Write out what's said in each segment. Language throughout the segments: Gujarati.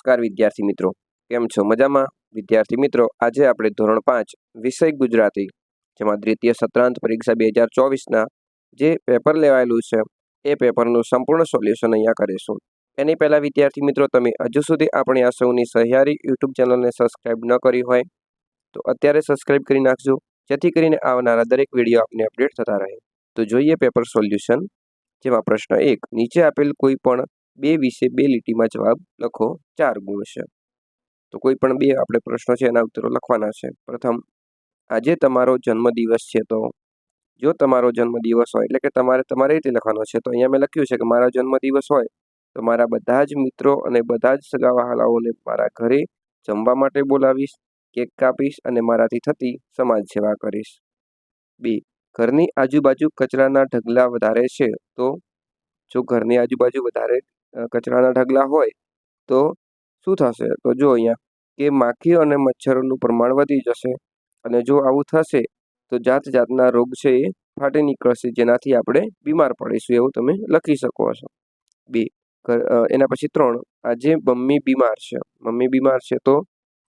નમસ્કાર વિદ્યાર્થી મિત્રો. કેમ છો? મજામાં? વિદ્યાર્થી મિત્રો, આજે આપણે ધોરણ પાંચ, વિષય ગુજરાતી, જેમાં દ્વિતીય સત્રાંત પરીક્ષા બે હજાર ચોવીસના જે પેપર લેવાયેલું છે, એ પેપરનું સંપૂર્ણ સોલ્યુશન અહીંયા કરીશું. એની પહેલાં વિદ્યાર્થી મિત્રો, તમે હજુ સુધી આપણી આ સૌની સહિયારી યુટ્યુબ ચેનલને સબસ્ક્રાઇબ ન કરી હોય, તો અત્યારે સબસ્ક્રાઇબ કરી નાખજો, જેથી કરીને આવનારા દરેક વીડિયો આપને અપડેટ થતા રહે. તો જોઈએ પેપર સોલ્યુશન, જેમાં પ્રશ્ન એક, નીચે આપેલ કોઈ પણ બે વિશે બે લીટીમાં જવાબ લખો, ચાર ગુણ છે. તો કોઈ પણ બે આપણે પ્રશ્નો છે એના ઉત્તરો લખવાના છે. પ્રથમ, આજે તમારો જન્મદિવસ છે તો જો તમારો જન્મદિવસ હોય, એટલે કે તમારે તમારી રીતે લખવાનો છે. તો અહીંયા મેં લખ્યું છે કે મારા જન્મદિવસ હોય તો મારા બધા જ મિત્રો અને બધા જ સગા વહાલાઓને મારા ઘરે જમવા માટે બોલાવીશ, કેક કાપીશ અને મારાથી થતી સમાજ સેવા કરીશ. બે, ઘરની આજુબાજુ કચરાના ઢગલા વધારે છે તો જો ઘરની આજુબાજુ વધારે કચરાના ઢગલા હોય, તો શું થશે? તો જો અહીંયા કે માખી અને મચ્છરોનું પ્રમાણ વધી જશે અને જો આવું થશે, તો જાત જાતના રોગ છે એ ફાટી નીકળશે, જેનાથી આપણે બીમાર પડીશું, એવું તમે લખી શકો છો બે એના પછી ત્રણ, આજે મમ્મી બીમાર છે. મમ્મી બીમાર છે તો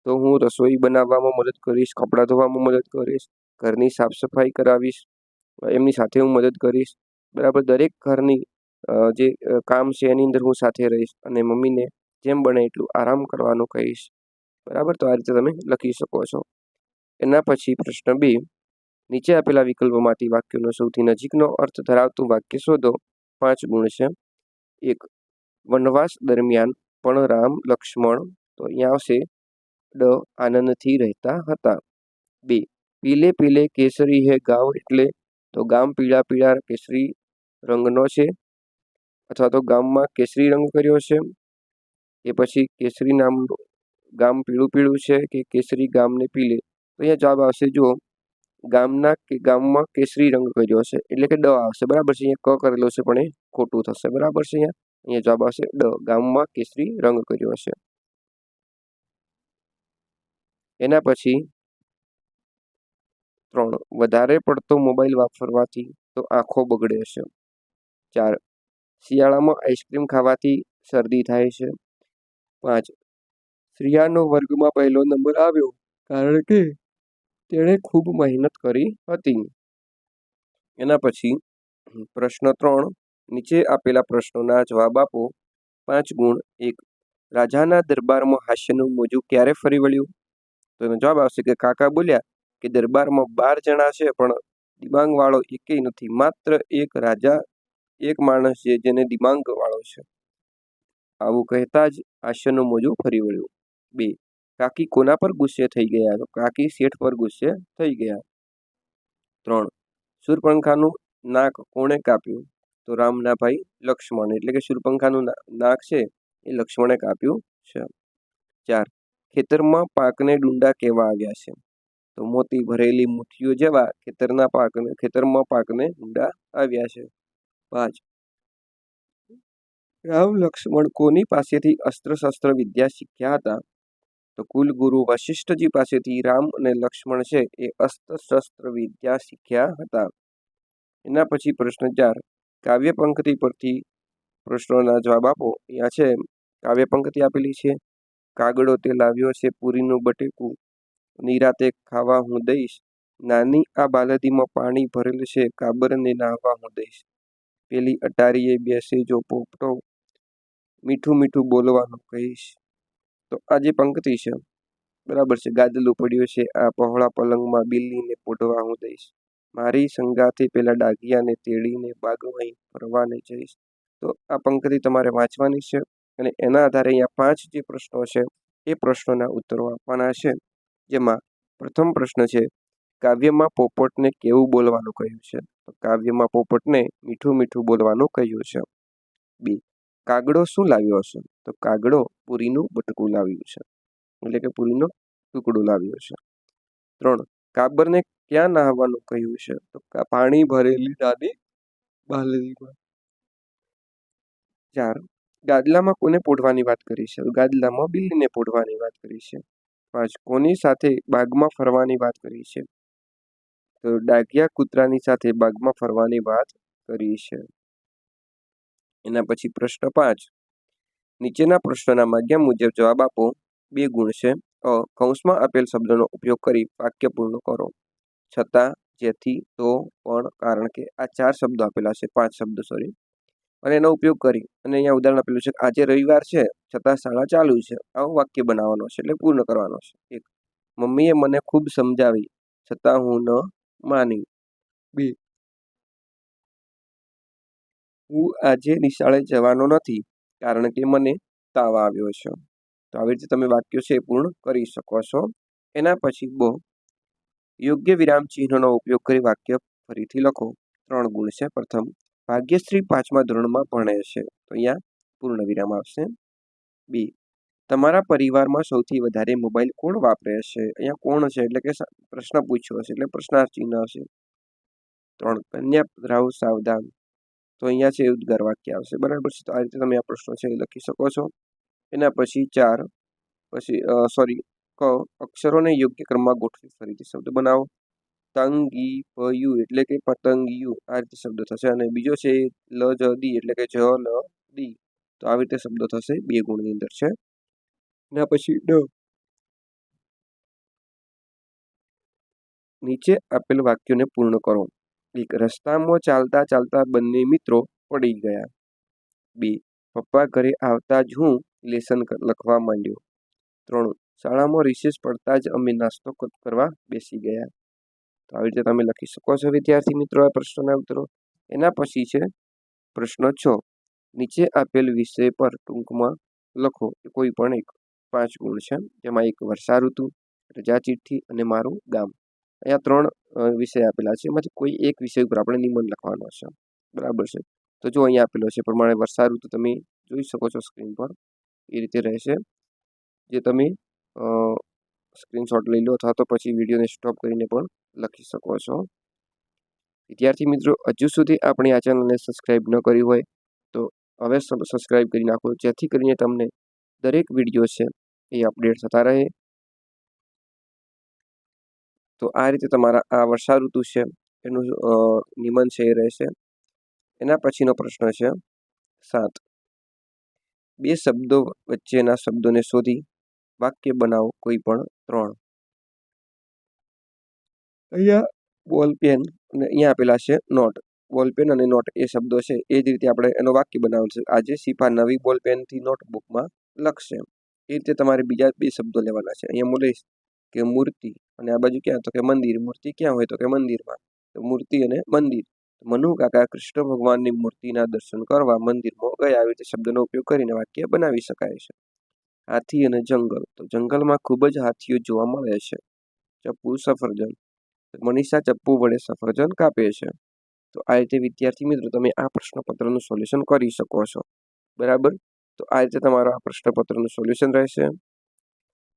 તો હું રસોઈ બનાવવામાં મદદ કરીશ, કપડાં ધોવામાં મદદ કરીશ, ઘરની સાફ સફાઈ કરાવીશ, એમની સાથે હું મદદ કરીશ. બરાબર, દરેક ઘરની જે કામ છે એની અંદર હું સાથે રહીશ અને મમ્મીને જેમ બને એટલું આરામ કરવાનું કહીશ. બરાબર? તો આ રીતે તમે લખી શકો છો. એના પછી પ્રશ્ન બે. નીચે આપેલા વિકલ્પોમાંથી વાક્યનો સૌથી નજીકનો અર્થ ધરાવતું વાક્ય શોધો. પાંચ ગુણ છે. એક, વનવાસ દરમિયાન પણ રામ, લક્ષ્મણ તો અહીંયા આવશે. ડ, આનંદથી રહેતા હતા. બે, પીલે પીલે કેસરી હે ગાવ એટલે તો ગામ પીળા પીળા કેસરી રંગનો છે. અથવા તો ગામમાં કેસરી રંગ કર્યો છે. કે પછી કેસરી નામ ગામ પીળું પીળું છે કે કેસરી ગામને પીલે. તો અહીંયા જવાબ આવશે જો ગામના કે ગામમાં કેસરી રંગ કર્યો છે એટલે કે ડ આવશે. બરાબર છે? અહીંયા ક કરેલો છે પણ એ ખોટું થશે. બરાબર છે અહીંયા? અહીંયા જવાબ આવશે ડ. ગામમાં કેસરી રંગ કર્યો છે એના પછી ત્રણ. વધારે પડતો મોબાઈલ વાપરવાથી તો આંખો બગડે છે ચાર. શિયાળામાં આઈસ્ક્રીમ ખાવાથી શરદી થાય છે. પાંચ શ્રિયાનો વર્ગમાં પહેલો નંબર આવ્યો કારણ કે તેણે ખૂબ મહેનત કરી હતી. એના પછી, પ્રશ્ન ત્રણ, નીચે આપેલા પ્રશ્નોના જવાબ આપો. પાંચ ગુણ, એક, રાજાના દરબારમાં હાસ્યનું મોજું ક્યારે ફરી વળ્યું? તો એનો જવાબ આવશે કે કાકા બોલ્યા કે દરબારમાં બાર જણા છે, પણ દિમાગવાળો એકેય નથી. માત્ર એક રાજા એક માણસ છે જેને દિમાંગ વાળો છે. આવું કહેતા જ હાસ્યનું મોજું ફરી વળ્યું. બે, કાકી કોના પર ગુસ્સે થઈ ગયા? તો કાકી શેઠ પર ગુસ્સે થઈ ગયા. ત્રણ, શૂરપંખાનું નાક કોણે કાપ્યું? તો રામના ભાઈ લક્ષ્મણ, એટલે કે શૂરપંખાનું નાક છે એ લક્ષ્મણે કાપ્યું છે. ચાર, ખેતરમાં પાકને ડુંડા કેવા આવ્યા છે. તો મોતી ભરેલી મુઠ્ઠીઓ જેવા ખેતરના પાકને, ખેતરમાં પાકને ડુંડા આવ્યા છે. પાંચ રામ લક્ષ્મણ કોની પાસેથી અસ્ત્ર શસ્ત્ર વિદ્યા શીખ્યા હતા. તો કુલગુરુ વશિષ્ઠજી પાસેથી રામ અને લક્ષ્મણ છે એ અસ્ત્ર શસ્ત્ર વિદ્યા શીખ્યા હતા. એના પછી પ્રશ્ન ચાર, કાવ્ય પરથી પ્રશ્નોના જવાબ આપો. અહીંયા છે કાવ્ય પંક્તિ આપેલી છે. કાગડો તે લાવ્યો છે પૂરીનું બટેકું. નિરાતે ખાવા હું દઈશ. નાની આ બાલદીમાં પાણી ભરેલું છે. કાબરને નાહવા હું દઈશ. પેલી અટારીએ બેસી જો પોપટો મીઠું મીઠું બોલવાનું કહીશ. તો આ જે પંક્તિ છે, બરાબર છે, ગાદલું પડ્યું છે, આ પહોળા પલંગમાં બિલ્લીને પોઢવા હું દઈશ. મારી સંગાથી પેલા ડાઘિયાને તેડીને બાગવાઈ ફરવાને જઈશ. તો આ પંક્તિ તમારે વાંચવાની છે અને એના આધારે અહીંયા પાંચ જે પ્રશ્નો છે, એ પ્રશ્નોના ઉત્તરો આપવાના છે. જેમાં પ્રથમ પ્રશ્ન છે, કાવ્યમાં પોપટને કેવું બોલવાનું કહ્યું છે? કાવ્યમાં પોપટને મીઠું મીઠું બોલવાનું કહ્યું છે. બી. કાગડો શું લાવ્યો હશે? તો કાગડો પૂરીનું બટકું લાવ્યું છે. એટલે કે પૂરીનો ટુકડો લાવ્યો છે. ત્રણ. કાબરને ક્યાં નાહવાનું કહ્યું છે? તો પાણી ભરેલી નાની બાલદીમાં ચાર. ગાદલામાં કોને પોઢવાની વાત કરી છે? ગાદલામાં બિલ્લીને પોઢવાની વાત કરી છે. પાંચ. કોની સાથે બાગમાં ફરવાની વાત કરી છે? તો ડાઘિયા કૂતરાની સાથે બાગમાં ફરવાની વાત કરી છે. એના પછી પ્રશ્ન પાંચ. નીચેના પ્રશ્નોના માધ્યમ મુજબ જવાબ આપો. બે ગુણ છે. અ. કૌંસમાં આપેલ શબ્દનો ઉપયોગ કરી વાક્ય પૂર્ણ કરો. છતાં, જેથી, તો, પણ, કારણ કે આ ચાર શબ્દો આપેલા છે. પાંચ શબ્દો સોરી અને એનો ઉપયોગ કરી અને અહીંયા ઉદાહરણ આપેલું છે આજે રવિવાર છે, છતાં શાળા ચાલુ છે. આવું વાક્ય બનાવવાનો છે એટલે પૂર્ણ કરવાનો છે. એક. મમ્મીએ મને ખૂબ સમજાવી, છતાં હું ન માની. બે. હું આજે નિશાળે જવાનો નથી, કારણ કે મને તાવ આવ્યો છે. તો આવી રીતે તમે વાક્યો છે પૂર્ણ કરી શકો છો. એના પછી બો. યોગ્ય વિરામ ચિહ્નનો ઉપયોગ કરી વાક્ય ફરીથી લખો. ત્રણ ગુણ છે. પ્રથમ, ભાગ્યશ્રી પાંચમા ધોરણમાં ભણે છે. તો અહીંયા પૂર્ણ વિરામ આવશે. બી. તમારા પરિવારમાં સૌથી વધારે મોબાઈલ કોણ વાપરે છે? અહીંયા કોણ છે? એટલે કે પ્રશ્ન પૂછ્યો હશે, એટલે પ્રશ્નાર્થ ચિહ્ન હશે. ત્રણ, કન્યા રાહુ સાવધાન. તો અહીંયા છે ઉદ્ગાર વાક્ય આવશે. બરાબર છે? તો આ રીતે તમે આ પ્રશ્નો છે એ લખી શકો છો. એના પછી ચાર, પછી સોરી ક, અક્ષરોને યોગ્ય ક્રમમાં ગોઠવી ફરીથી શબ્દ બનાવો. તંગી પયુ એટલે કે પતંગિયું. આ રીતે શબ્દ થશે. અને બીજો છે, લ, જ, દી, એટલે કે જ, લ, દી. તો આવી રીતે શબ્દો થશે બે ગુણની અંદર છે. એના પછી ડ. નીચે આપેલ વાક્યોને પૂર્ણ કરો. એક, રસ્તામાં ચાલતા ચાલતા બંને મિત્રો પડી ગયા. બે, પપ્પા ઘરે આવતા જ હું લેસન લખવા માંડ્યો. ત્રણ, શાળામાં રિસેસ પડતા જ અમે નાસ્તો કરવા બેસી ગયા. તો આવી રીતે તમે લખી શકો છો, વિદ્યાર્થી મિત્રો, આ પ્રશ્નના ઉત્તરો. એના પછી છે પ્રશ્ન છ. નીચે આપેલ વિષય પર ટૂંકમાં લખો, કોઈ પણ એક. પાંચ ગુણ છે જેમાં એક વર્ષા ઋતુ રજા ચિઠ્ઠી અને મારું ગામ. અહીંયા ત્રણ વિષય આપેલા છે. એમાંથી કોઈ એક વિષય ઉપર આપણે નિબંધ લખવાનો છે. બરાબર છે? તો જો અહીંયા આપેલો છે પ્રમાણે વર્ષા ઋતુ તમે જોઈ શકો છો સ્ક્રીન પર. એ રીતે રહેશે. જે તમે સ્ક્રીનશોટ લઈ લો અથવા તો પછી વિડીયોને સ્ટોપ કરીને પણ લખી શકો છો. વિદ્યાર્થી મિત્રો, હજુ સુધી આપણી આ ચેનલને સબસ્ક્રાઈબ ન કરી હોય તો હવે સબસ્ક્રાઈબ કરી નાખો. જેથી કરીને તમને દરેક વીડિયો છે એ અપડેટ થતા રહે. તો આ રીતે તમારા આ વર્ષા ઋતુ છે, એનું નિબંધ છે એ રહેશે. એના પછીનો પ્રશ્ન છે, સાત. બે શબ્દો વચ્ચેના શબ્દોને શોધી, વાક્ય બનાવો કોઈ પણ ત્રણ. અહીંયા બોલ પેન અને અહીંયા આપેલા છે નોટ. બોલ પેન અને નોટ એ શબ્દો છે, એ જ રીતે આપણે એનો વાક્ય બનાવવાનું છે. આજે સિફા નવી બોલ પેનથી નોટબુકમાં લખશે. એ રીતે તમારે બીજા બે શબ્દો લેવાના છે. અહીંયા હું કે મૂર્તિ અને આ બાજુ ક્યાં? તો કે મંદિર. મૂર્તિ ક્યાં હોય? તો કે મંદિરમાં. તો મૂર્તિ અને મંદિર. મનુ કાકા કૃષ્ણ ભગવાનની મૂર્તિના દર્શન કરવા મંદિરમાં ગયા. આવી રીતે શબ્દનો ઉપયોગ કરીને વાક્ય બનાવી શકાય છે. હાથી અને જંગલ. તો જંગલમાં ખૂબ જ હાથીઓ જોવા મળે છે. ચપ્પુ સફરજન. મનીષા ચપ્પુ વડે સફરજન કાપે છે. તો આ રીતે વિદ્યાર્થી મિત્રો તમે આ પ્રશ્નપત્રનું સોલ્યુશન કરી શકો છો. બરાબર? તો આ રીતે તમારા આ પ્રશ્નપત્રનું સોલ્યુશન રહેશે.